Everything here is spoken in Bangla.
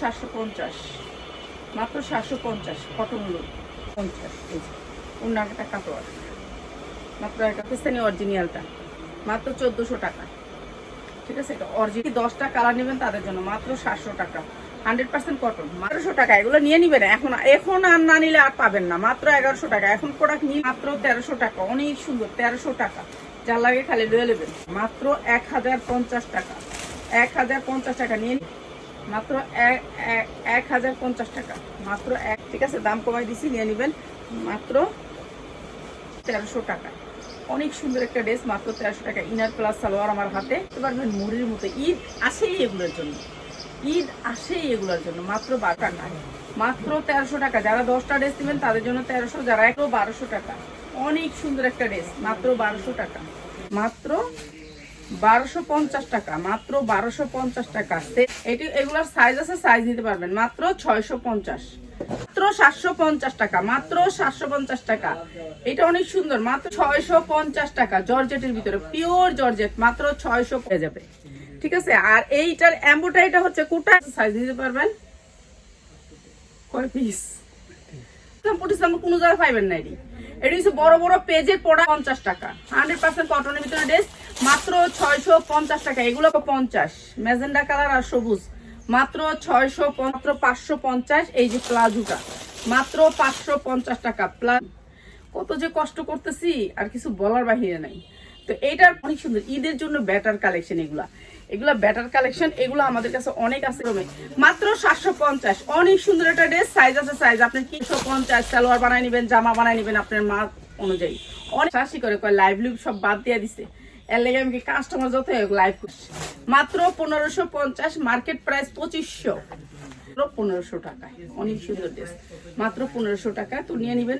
সাতশো পঞ্চাশ। মাত্র সাতশো পঞ্চাশ কটন লোক পঞ্চাশ, এই যে উন্নাটা কাপড়। মাত্র একটা পাকিস্তানি অরিজিনালটা মাত্র চোদ্দোশো টাকা। ঠিক আছে, এটা অরিজিনাল দশটা কালার নেবেন তাদের জন্য মাত্র সাতশো টাকা। হান্ড্রেড পার্সেন্ট কটন মাত্রশো টাকা, এগুলো নিয়ে নিবেন এখন এখন আর না নিলে আর পাবেন না। মাত্র এগারোশো টাকা। এখন প্রোডাক্ট নিয়ে মাত্র তেরোশো টাকা। অনেক সুন্দর, তেরোশো টাকা। যার লাগে খালি লয়ে নেবেন। মাত্র এক হাজার পঞ্চাশ টাকা। এক হাজার পঞ্চাশ টাকা নিয়ে। মাত্র এক হাজার পঞ্চাশ টাকা। মাত্র এক ঠিক আছে, দাম কমাই দিছি, নিয়ে নেবেন। মাত্র তেরোশো টাকা। অনেক সুন্দর একটা ড্রেস, মাত্র তেরোশো টাকা। ইনার প্লাস সালোয়ার আমার হাতে। পারবেন মুড়ির মতো, ঈদ আসেই এগুলোর জন্য। ঈদ আসেই এগুলোর জন্য, মাত্র বারো টাকা মাত্র তেরোশো টাকা। যারা দশটা ড্রেস নেবেন, তাদের জন্য তেরোশো, যারা একটু বারোশো টাকা। অনেক সুন্দর একটা ড্রেস, মাত্র বারোশো টাকা। মাত্র বারোশো পঞ্চাশ টাকা, মাত্র বারোশো পঞ্চাশ টাকা। এটি এগুলোর সাইজ আছে সাইজ নিতে পারবেন। মাত্র ছয়শো পঞ্চাশ। মাত্র সাতশো পঞ্চাশ টাকা, মাত্র সাতশো পঞ্চাশ টাকা। এটা অনেক সুন্দর, মাত্র ছয়শো পঞ্চাশ টাকা জর্জেটের ভিতরে পিওর জর্জেট, মাত্র ছয়শো পেয়ে যাবে। ঠিক আছে? আর এইটার অ্যাম্বোটাইটা হচ্ছে কোটা সাইজ নিতে পারবেন? কয় পিস কোনো জায়গায় পাইবেন না এটি। এটি হচ্ছে বড় বড় পেজের পড়া পঞ্চাশ টাকা। হান্ড্রেড পার্সেন্ট কটনের ভিতরে ড্রেস মাত্র ছয়শো পঞ্চাশ টাকা, এগুলো পঞ্চাশ। ম্যাজেন্ডা কালার আর সবুজ। মাত্র ছয়শো মাত্র পাঁচশো পঞ্চাশ, এই যে প্লাজোটা। মাত্র পাঁচশো পঞ্চাশ টাকা। প্লাজ কত যে কষ্ট করতেছি, আর কিছু বলার বাহিরে নাই। তো এইটার অনেক সুন্দর। ঈদের জন্য ব্যাটার কালেকশন এগুলা। এগুলা ব্যাটার কালেকশন, এগুলো আমাদের কাছে অনেক আছে মাত্র সাতশো পঞ্চাশ। অনেক সুন্দর একটা ড্রেস, সাইজ আছে সাইজ। আপনি তিনশো পঞ্চাশ, সালোয়ার বানাই নেবেন, জামা বানাই নেবেন আপনার মা অনুযায়ী। অনেক চাষি করে কয় লাইভ লুভ সব বাদ দিয়ে দিছে। এর লেগে আমি কাস্টমার যত লাইভ করছি। মাত্র পনেরোশো পঞ্চাশ মার্কেট প্রাইস পঁচিশশো। পনেরোশো টাকায়, অনেক সুন্দর ড্রেস মাত্র পনেরোশো টাকা তো নিয়ে নেবেন।